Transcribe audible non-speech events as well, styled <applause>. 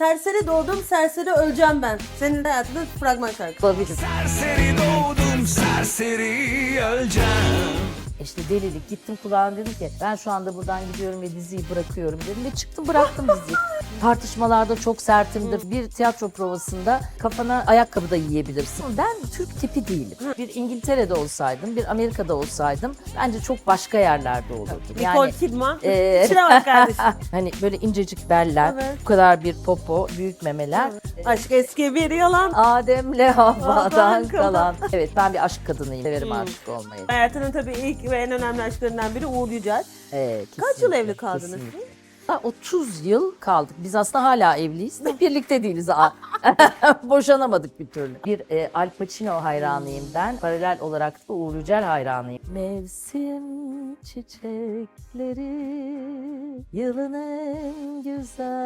Serseri doğdum, serseri öleceğim ben. Senin hayatının fragman şarkısı. Olabilir. Serseri doğdum serseri öleceğim İşte delilik gittim kulağına dedim ki ben şu anda buradan gidiyorum ve diziyi bırakıyorum dedim ve çıktım bıraktım diziyi. <laughs> Tartışmalarda çok sertimdir. Bir tiyatro provasında kafana ayakkabı da yiyebilirsin. Ben Türk tipi değilim. Bir İngiltere'de olsaydım, bir Amerika'da olsaydım bence çok başka yerlerde olurdum. Nicole Kidman. e, <laughs> İçine bak kardeşim. <laughs> hani böyle incecik beller, Evet. bu kadar bir popo, büyük memeler. Aşk eski bir yalan. Adem'le Havva'dan Havvadan kalan. Evet ben bir aşk kadınıyım. Severim aşık olmayı. Hayatının tabii ilk ve en önemli aşklarından biri Uğur Yücel. Evet, Kaç yıl kesinlikle, evli kaldınız kesinlikle. siz? Ha, 30 yıl kaldık. Biz aslında hala evliyiz de <laughs> birlikte değiliz. Aa, <laughs> Boşanamadık bir türlü. Bir e, Al Pacino hayranıyım ben. Paralel olarak da Uğur Yücel hayranıyım. Mevsim çiçekleri, yılın en güzelleri.